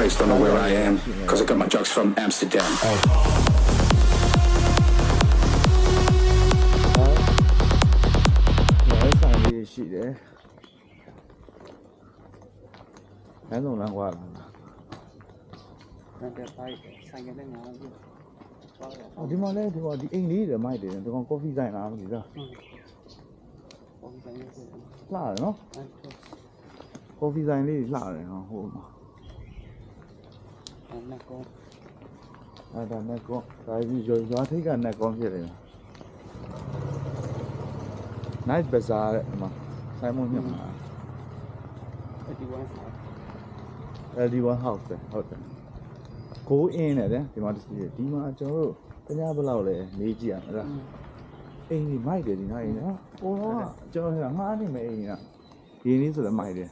face don't know where I am, cause I got my drugs from Amsterdam. Oh. She there. That's not like what. Ở đi mà lên thì bảo đi anh lý để mai để tôi còn coffee dài nào gì ra. Lạ rồi nó. Coffee dài đi lạ rồi hả? နတ်ကုန်းအဲ့ဒါနတ်ကုန်းဒါကြီးရွာရွာထိတ်ကနတ်ကုန်းဖြစ်တယ် nice bazaar တဲ့မှာဆိုင်မုံမြတ်မှာ LD1 house ပဲဟုတ်တယ် go in နဲ့တဲ့ဒီမှာတစ်စီးဒီမှာကျွန်တော်တို့တ냐ဘယ်လောက်လဲနေကြည့်ရမှာလားအိမ်ကြီးမိုက်တယ်ဒီနားအိမ်နော်ဟိုတော့ကျွန်တော်ကငှားနေမယ်အိမ်ကဒီနေ့ဆိုတော့မိုက်တယ်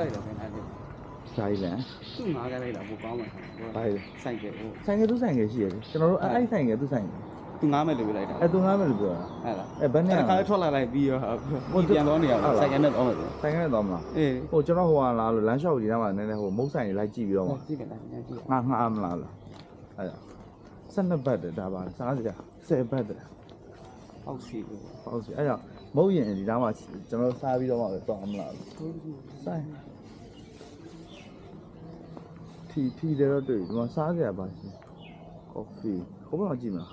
လိုက်တော့ခင်ဗျာဒီဆိုင်လန်သူ့ငါးကလိုက်တာပိုကောင်းမှာဘာလဲဆိုင်ကဟိုဆိုင်ကသူဆိုင်ကရှိရတယ်ကျွန်တော်တို့အဲ့အဲ့ဆိုင်ကသူဆိုင်ကသူငါးမဲ့လို့ပြလိုက်တာအဲ့သူငားမယ်လို့ပြောတာအဲ့ဒါအဲ့ဘယ်နဲ့ခါလေးထွက်လာလိုက်ပြီးတော့ပြန်တော့နေရအောင်ဆိုင်ကနေတော့မယ်ဆိုင်ကနေတော့မလားအေးဟိုကျွန်တော်ဟိုကလာလို့လမ်းလျှောက်ကြီးထဲမှာနည်းနည်းဟိုမုတ်ဆိုင်ကြီးလိုက်ကြည့်ပြီးတော့မှကြည့်ကြတယ်ညကြည့်ငါငါမလားလို့အဲ့ဒါ12ဘတ်တယ်ဒါပါစားစရာ10ဘတ်တယ်အောက်စီကိုဟုတ်စီအဲ့ကြောင့် မုတ်ရင်ဒီသားမှာကျွန်တော်စားပြီးတော့မှပဲတော့မလားလို့ဆိုင်ထီထီတယ်တော့တွေ့ဒီမှာစားစရာပါရှင်ကော်ဖီကိုဘယ်တော့ကြည့်မလား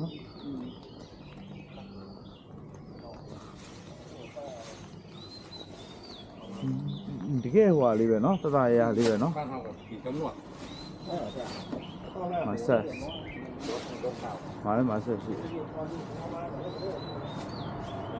နော်တကယ်ဟိုဟာလေးပဲเนาะတတရရလေးပဲเนาะ บ้านเฮาก็ขี่ตำรวจเออใช่ မဆက် မာလည်းမဆက်ရှိ